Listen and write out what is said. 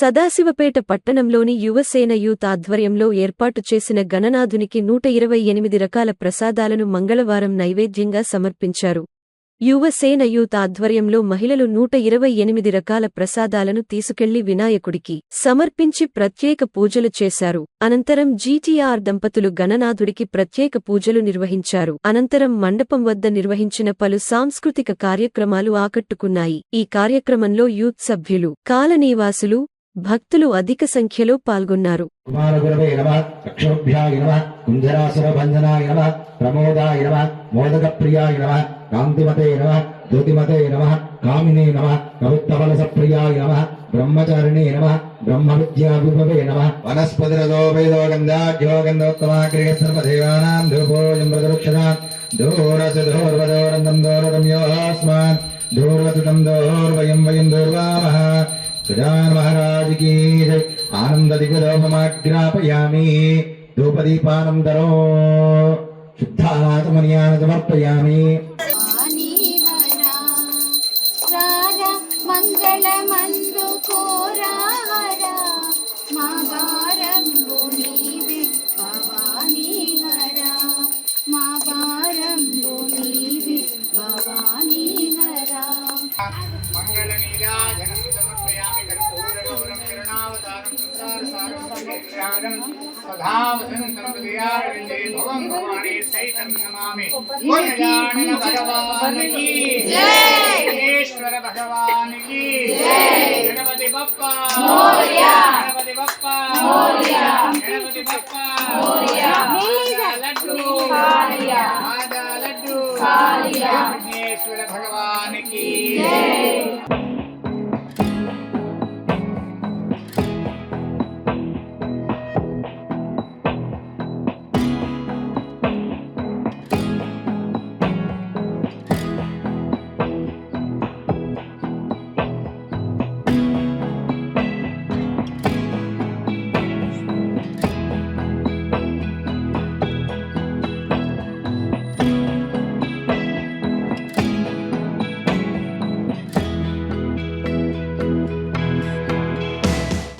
సదాశివపేట పట్టణంలోని యువసేన యూత్ ఆధ్వర్యంలో ఏర్పాటు చేసిన గణనాథునికి నూట ఇరవై ఎనిమిది రకాల ప్రసాదాలను మంగళవారం నైవేద్యంగా సమర్పించారు. యువసేన యూత్ ఆధ్వర్యంలో మహిళలు నూట ఇరవై ఎనిమిది రకాల ప్రసాదాలను తీసుకెళ్ళి వినాయకుడికి సమర్పించి ప్రత్యేక పూజలు చేశారు. అనంతరం జీటీఆర్ దంపతులు గణనాథుడికి ప్రత్యేక పూజలు నిర్వహించారు. అనంతరం మండపం వద్ద నిర్వహించిన పలు సాంస్కృతిక కార్యక్రమాలు ఆకట్టుకున్నాయి. ఈ కార్యక్రమంలో యూత్ సభ్యులు కాలనీవాసులు భక్తులు అధిక సంఖ్యలో పాల్గొన్నారు. జ్యోతిమతే నమ కామినే నమ కవిత్తవలసప్రియాయ నమ బ్రహ్మచారిణే నమ బ్రహ్మ విద్యా విభవే నమ వనస్పతిరదో వేదో గంధాఢ్యో గంధోత్తమాగ్రియ సర్వదేవానాం ధూపోయం ప్రదరుక్షణ దూరస దూర్వదోరందం దూరరమ్యోస్మాన్ దూర్వతుతం దూర్వయం వయం దూర్వామః సుజాన్ మహారాజుకి ఆనంద దిగ్వదోపమాగ్రాపయామి ధూపదీపానందరో శుద్ధానాథమనియాన సమర్పయామి మంగళమందుకో ईश्वर भगवान की गणपति बप्पा। गणपति बप्पा गणपति बप्पा लड्डू। लड्डू